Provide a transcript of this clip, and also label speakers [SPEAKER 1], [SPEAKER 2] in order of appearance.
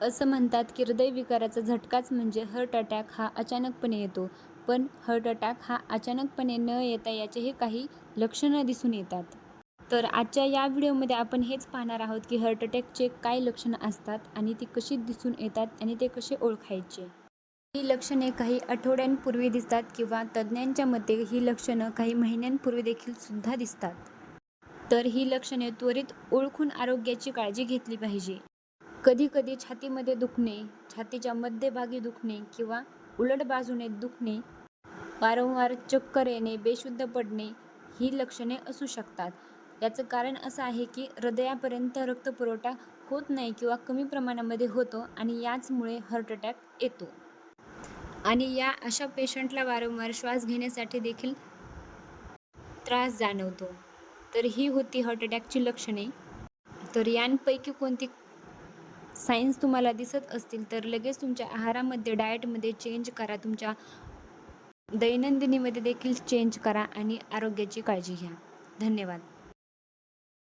[SPEAKER 1] असं म्हणतात की हृदयविकाराचा झटकाच म्हणजे हर्ट अटॅक हा अचानकपणे येतो. पण हर्ट अटॅक हा अचानकपणे न येता याचेही काही लक्षणं दिसून येतात. तर आजच्या या व्हिडिओमध्ये आपण हेच पाहणार आहोत की हर्ट अटॅकचे काय लक्षणं असतात आणि ती कशी दिसून येतात आणि ते कसे ओळखायचे. ही लक्षणे काही आठवड्यांपूर्वी दिसतात किंवा तज्ज्ञांच्या मते ही लक्षणं काही महिन्यांपूर्वी देखील सुद्धा दिसतात. तर ही लक्षणे त्वरित ओळखून आरोग्याची काळजी घेतली पाहिजे. कधीकधी छातीमध्ये दुखणे छातीच्या मध्यभागी दुखणे किंवा उलट बाजूने दुखणे वारंवार चक्कर येणे बेशुद्ध पडणे ही लक्षणे असू शकतात. याचं कारण असं आहे की हृदयापर्यंत रक्तपुरवठा होत नाही किंवा कमी प्रमाणामध्ये होतो आणि याचमुळे हार्ट अटॅक येतो. आणि या अशा पेशंटला वारंवार श्वास घेण्यासाठी देखील त्रास जाणवतो. तर ही होती हार्ट अटॅकची लक्षणे. तर यांपैकी कोणती सायन्स तुम्हाला दिसत असतील तर लगेच तुमच्या आहारामध्ये डाएटमध्ये चेंज करा. तुमच्या दैनंदिनीमध्ये देखील चेंज करा आणि आरोग्याची काळजी घ्या. धन्यवाद.